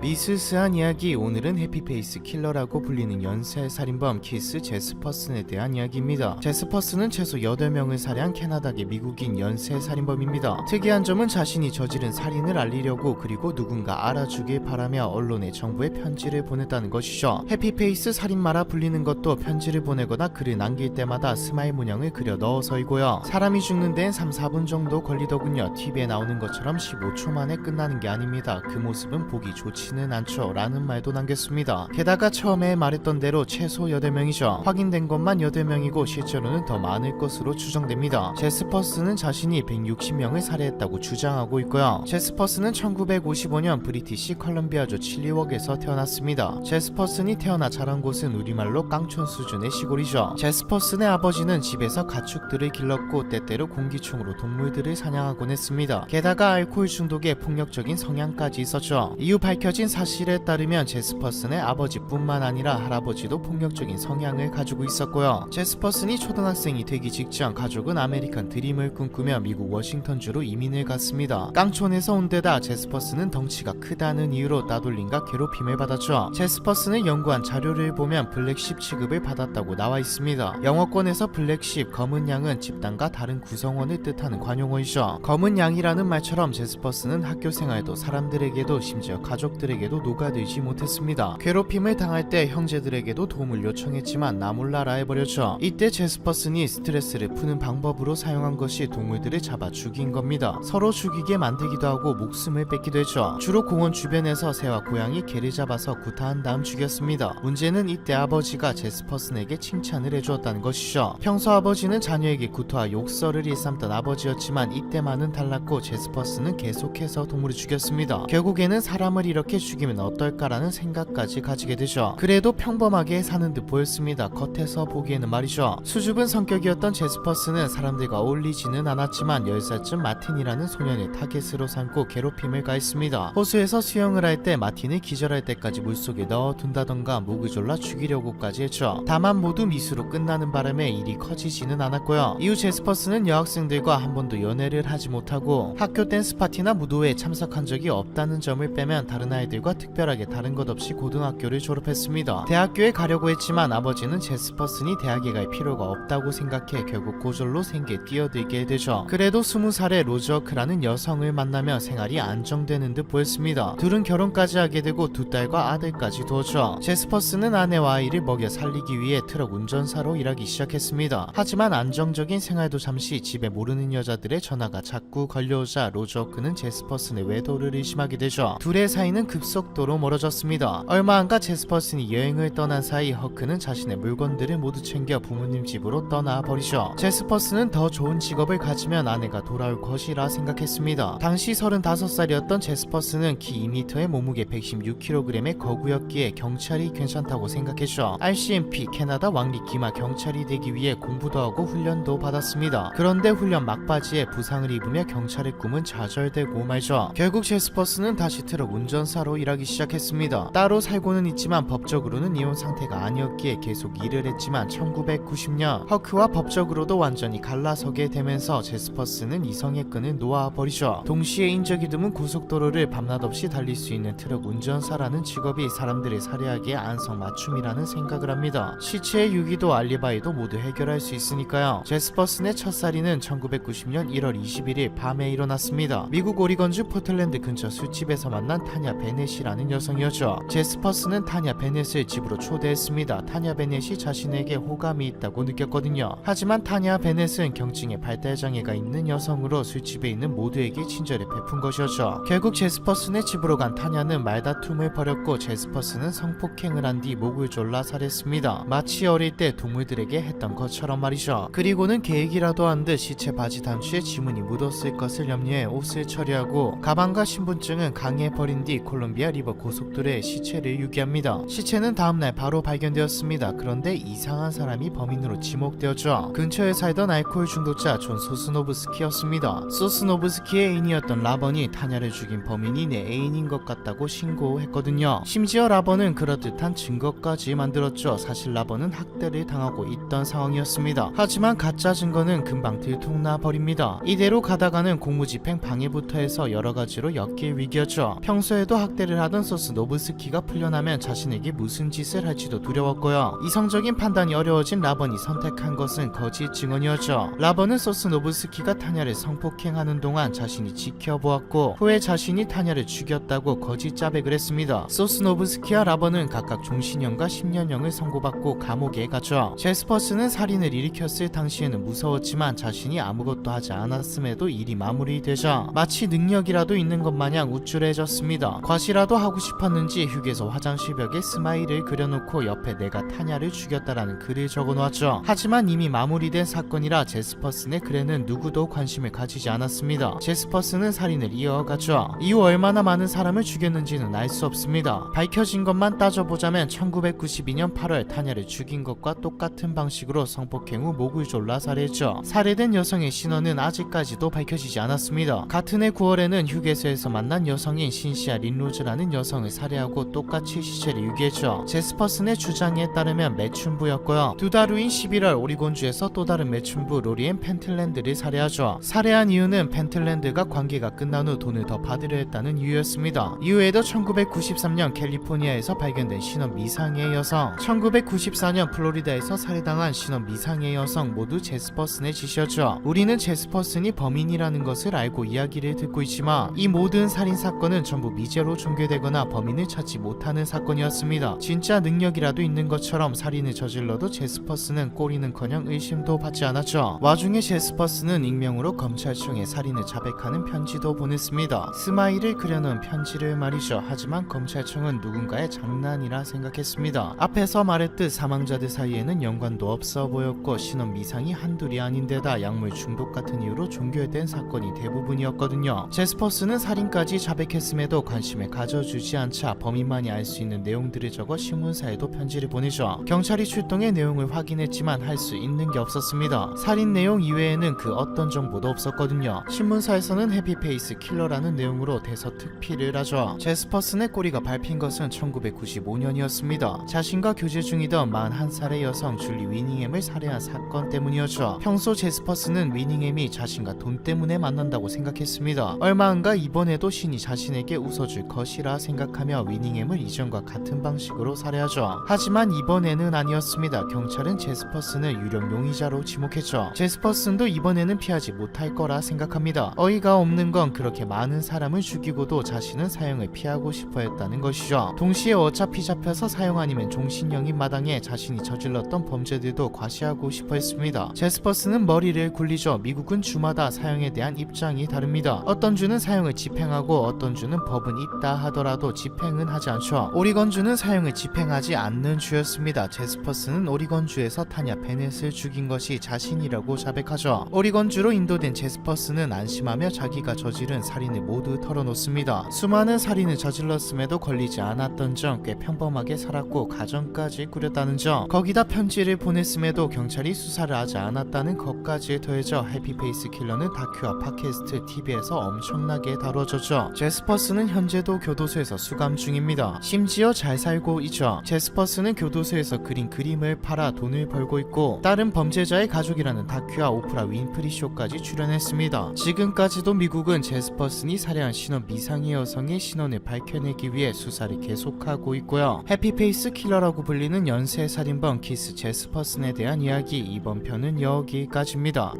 미스스한 이야기 오늘은 해피페이스 킬러라고 불리는 연쇄 살인범 키스 제스퍼슨에 대한 이야기입니다. 제스퍼슨은 최소 8명을 살해한 캐나다계 미국인 연쇄 살인범입니다. 특이한 점은 자신이 저지른 살인을 알리려고 그리고 누군가 알아주길 바라며 언론에 정부에 편지를 보냈다는 것이죠. 해피페이스 살인마라 불리는 것도 편지를 보내거나 글을 남길 때마다 스마일 문양을 그려 넣어서이고요. 사람이 죽는 데엔 3, 4분 정도 걸리더군요. TV에 나오는 것처럼 15초 만에 끝나는 게 아닙니다. 그 모습은 보기 좋지 는 않죠. 라는 말도 남겼습니다. 게다가 처음에 말했던 대로 최소 8명이죠. 확인된 것만 8명이고 실제로는 더 많을 것으로 추정됩니다. 제스퍼스는 자신이 160명을 살해했다고 주장하고 있고요. 제스퍼스는 1955년 브리티시 컬럼비아주 칠리웍에서 태어났습니다. 제스퍼슨이 태어나 자란 곳은 우리말로 깡촌 수준의 시골이죠. 제스퍼슨의 아버지는 집에서 가축들을 길렀고 때때로 공기총으로 동물들을 사냥하곤 했습니다. 게다가 알코올 중독에 폭력적인 성향까지 있었죠. 이후 밝혀진 사실에 따르면 제스퍼슨의 아버지뿐만 아니라 할아버지도 폭력적인 성향을 가지고 있었고요. 제스퍼슨이 초등학생이 되기 직전 가족은 아메리칸 드림을 꿈꾸며 미국 워싱턴주로 이민을 갔습니다. 깡촌에서 온 데다 제스퍼슨은 덩치가 크다는 이유로 따돌림과 괴롭힘을 받았죠. 제스퍼슨을 연구한 자료를 보면 블랙십 취급을 받았다고 나와 있습니다. 영어권에서 블랙십, 검은 양은 집단과 다른 구성원을 뜻하는 관용어이죠. 검은 양이라는 말처럼 제스퍼스는 학교 생활도 사람들에게도 심지어 가족들 에게도 녹아들지 못했습니다. 괴롭힘을 당할 때 형제들에게도 도움을 요청했지만 나 몰라 라 해버렸죠. 이때 제스퍼슨이 스트레스를 푸는 방법으로 사용한 것이 동물들을 잡아 죽인 겁니다. 서로 죽이게 만들기도 하고 목숨을 뺏기도 했죠. 주로 공원 주변에서 새와 고양이 개를 잡아서 구타한 다음 죽였습니다. 문제는 이때 아버지가 제스퍼슨에게 칭찬을 해주었다는 것이죠. 평소 아버지는 자녀에게 구토와 욕설을 일삼던 아버지였지만 이때만은 달랐고 제스퍼스는 계속해서 동물을 죽였습니다. 결국에는 사람을 이렇게 죽이면 어떨까라는 생각까지 가지게 되죠. 그래도 평범하게 사는 듯 보였습니다. 겉에서 보기에는 말이죠. 수줍은 성격이었던 제스퍼스는 사람들과 어울리지는 않았지만 10살쯤 마틴이라는 소년의 타겟으로 삼고 괴롭힘을 가했습니다. 호수에서 수영을 할 때 마틴을 기절할 때까지 물속에 넣어둔다던가 목을 졸라 죽이려고까지 했죠. 다만 모두 미수로 끝나는 바람에 일이 커지지는 않았고요. 이후 제스퍼스는 여학생들과 한 번도 연애를 하지 못하고 학교 댄스 파티나 무도회에 참석한 적이 없다는 점을 빼면 다른 아이 들과 특별하게 다른 것 없이 고등학교를 졸업했습니다. 대학교에 가려고 했지만 아버지는 제스퍼슨이 대학에 갈 필요가 없다고 생각해 결국 고졸로 생계에 뛰어들게 되죠. 그래도 20살의 로저크라는 여성을 만나며 생활이 안정되는 듯 보였습니다. 둘은 결혼까지 하게 되고 두 딸과 아들까지 두었죠. 제스퍼스는 아내와 아이를 먹여 살리기 위해 트럭 운전사로 일하기 시작했습니다. 하지만 안정적인 생활도 잠시 집에 모르는 여자들의 전화가 자꾸 걸려오자 로저크는 제스퍼슨의 외도를 의심하게 되죠. 둘의 사이는 급속도로 멀어졌습니다. 얼마 안가 제스퍼슨이 여행을 떠난 사이 허크는 자신의 물건들을 모두 챙겨 부모님 집으로 떠나 버리죠. 제스퍼슨은 더 좋은 직업을 가지면 아내가 돌아올 것이라 생각했습니다. 당시 35살이었던 제스퍼슨은 키 2m에 몸무게 116kg의 거구였기에 경찰이 괜찮다고 생각했죠. RCMP 캐나다 왕리 기마 경찰이 되기 위해 공부도 하고 훈련도 받았습니다. 그런데 훈련 막바지에 부상을 입으며 경찰의 꿈은 좌절되고 말죠. 결국 제스퍼스는 다시 트럭 운전사 로 일하기 시작했습니다. 따로 살고는 있지만 법적으로는 이혼 상태가 아니었기에 계속 일을 했지만 1990년 허크와 법적으로도 완전히 갈라서게 되면서 제스퍼스는 이성의 끈을 놓아버리죠. 동시에 인적이 드문 고속도로를 밤낮 없이 달릴 수 있는 트럭 운전사라는 직업이 사람들을 살해하기에 안성맞춤이라는 생각을 합니다. 시체의 유기도 알리바이도 모두 해결할 수 있으니까요. 제스퍼슨의 첫 살인은 1990년 1월 21일 밤에 일어났습니다. 미국 오리건주 포틀랜드 근처 술집에서 만난 타냐 베 넷이라는 여성이었죠. 제스퍼슨은 타냐 베넷을 집으로 초대했습니다. 타냐 베넷이 자신에게 호감이 있다고 느꼈거든요. 하지만 타냐 베넷은 경증에 발달 장애가 있는 여성으로 술집에 있는 모두에게 친절을 베푼 것이었죠. 결국 제스퍼슨의 집으로 간 타냐는 말다툼을 벌였고 제스퍼슨은 성폭행을 한 뒤 목을 졸라 살했습니다. 마치 어릴 때 동물들에게 했던 것처럼 말이죠. 그리고는 계획이라도 한 듯 시체 바지 단추에 지문이 묻었을 것을 염려해 옷을 처리하고 가방과 신분증은 강에 버린 뒤 콜롬비아 리버 고속도로에 시체를 유기합니다. 시체는 다음날 바로 발견되었습니다. 그런데 이상한 사람이 범인으로 지목되었죠. 근처에 살던 알코올 중독자 존 소스노브스키였습니다. 소스노브스키의 애인이었던 라번이 타냐를 죽인 범인이 내 애인인 것 같다고 신고했거든요. 심지어 라번은 그럴듯한 증거까지 만들었죠. 사실 라번은 학대를 당하고 있던 상황이었습니다. 하지만 가짜 증거는 금방 들통나 버립니다. 이대로 가다가는 공무집행 방해부터 해서 여러 가지로 엮일 위기였죠. 평소에도 학 대를 하던 소스 노브스키가 풀려나면 자신에게 무슨 짓을 할지도 두려웠고요. 이성적인 판단이 어려워진 라번이 선택한 것은 거짓 증언이었죠. 라번은 소스 노브스키가 타냐를 성폭행하는 동안 자신이 지켜보았고 후에 자신이 타냐를 죽였다고 거짓 자백을 했습니다. 소스 노브스키와 라번은 각각 종신형과 10년형을 선고받고 감옥에 가죠. 제스퍼스는 살인을 일으켰을 당시에는 무서웠지만 자신이 아무것도 하지 않았음에도 일이 마무리되자 마치 능력이라도 있는 것 마냥 우쭐해졌습니다. 과 시라도 하고 싶었는지 휴게소 화장실 벽에 스마일을 그려놓고 옆에 내가 타냐를 죽였다라는 글을 적어놓았죠. 하지만 이미 마무리된 사건이라 제스퍼슨의 글에는 누구도 관심을 가지지 않았습니다. 제스퍼슨은 살인을 이어가죠. 이후 얼마나 많은 사람을 죽였는지는 알 수 없습니다. 밝혀진 것만 따져보자면 1992년 8월 타냐를 죽인 것과 똑같은 방식으로 성폭행 후 목을 졸라 살해했죠. 살해된 여성의 신원은 아직까지도 밝혀지지 않았습니다. 같은 해 9월에는 휴게소에서 만난 여성인 신시아 린 로즈라는 여성을 살해하고 똑같이 시체를 유기했죠. 제스퍼슨의 주장에 따르면 매춘부였고요. 두 달 후인 11월 오리곤주에서 또 다른 매춘부 로리앤 펜틀랜드를 살해하죠. 살해한 이유는 펜틀랜드가 관계가 끝난 후 돈을 더 받으려 했다는 이유였습니다. 이후에도 1993년 캘리포니아에서 발견된 신원 미상의 여성, 1994년 플로리다에서 살해당한 신원 미상의 여성 모두 제스퍼슨의 짓이었죠. 우리는 제스퍼슨이 범인이라는 것을 알고 이야기를 듣고 있지만 이 모든 살인 사건은 전부 미제로 종결되거나 범인을 찾지 못하는 사건이었습니다. 진짜 능력이라도 있는 것처럼 살인을 저질러도 제스퍼슨은 꼬리는커녕 의심도 받지 않았죠. 와중에 제스퍼슨은 익명으로 검찰청에 살인을 자백하는 편지도 보냈습니다. 스마일을 그려놓은 편지를 말이죠. 하지만 검찰청은 누군가의 장난이라 생각했습니다. 앞에서 말했듯 사망자들 사이에는 연관도 없어 보였고 신원 미상이 한둘이 아닌데다 약물 중독 같은 이유로 종결된 사건이 대부분이었거든요. 제스퍼스는 살인까지 자백했음에도 관심 을 가져주지 않자 범인만이 알 수 있는 내용들을 적어 신문사에도 편지를 보내죠. 경찰이 출동해 내용을 확인했지만 할 수 있는 게 없었습니다. 살인 내용 이외에는 그 어떤 정보도 없었거든요. 신문사에서는 해피페이스 킬러라는 내용으로 대서특필을 하죠. 제스퍼슨의 꼬리가 밟힌 것은 1995년이었습니다. 자신과 교제 중이던 41살의 여성 줄리 위닝햄을 살해한 사건 때문이었죠. 평소 제스퍼스는 위닝햄이 자신과 돈 때문에 만난다고 생각했습니다. 얼마 안가 이번에도 신이 자신에게 웃어줄 것 이라 생각하며 위닝햄을 이전과 같은 방식으로 살해하죠. 하지만 이번에는 아니었습니다. 경찰은 제스퍼슨을 유령 용의자로 지목했죠. 제스퍼슨도 이번에는 피하지 못할 거라 생각합니다. 어이가 없는 건 그렇게 많은 사람을 죽이고도 자신은 사형을 피하고 싶어 했다는 것이죠. 동시에 어차피 잡혀서 사형 아니면 종신형인 마당에 자신이 저질렀던 범죄들도 과시하고 싶어 했습니다. 제스퍼스는 머리를 굴리죠. 미국은 주마다 사형에 대한 입장이 다릅니다. 어떤 주는 사형을 집행하고 어떤 주는 법은 있다 하더라도 집행은 하지 않죠. 오리건주는 사형을 집행하지 않는 주였습니다. 제스퍼스는 오리건주에서 타냐 베넷을 죽인 것이 자신이라고 자백하죠. 오리건주로 인도된 제스퍼스는 안심하며 자기가 저지른 살인을 모두 털어놓습니다. 수많은 살인을 저질렀음에도 걸리지 않았던 점 꽤 평범하게 살았고 가정까지 꾸렸다는 점 거기다 편지를 보냈음에도 경찰이 수사를 하지 않았다는 것까지 더해져 해피페이스 킬러는 다큐와 팟캐스트 TV에서 엄청나게 다뤄졌죠. 제스퍼스는 현재 도 교도소에서 수감 중입니다. 심지어 잘 살고 있죠. 제스퍼스는 교도소에서 그린 그림을 팔아 돈을 벌고 있고 다른 범죄자의 가족이라는 다큐와 오프라 윈프리 쇼까지 출연했습니다. 지금까지도 미국은 제스퍼슨이 살해한 신원 미상의 여성의 신원을 밝혀내기 위해 수사를 계속하고 있고요. 해피페이스 킬러라고 불리는 연쇄 살인범 키스 제스퍼슨에 대한 이야기 이번 편은 여기까지입니다.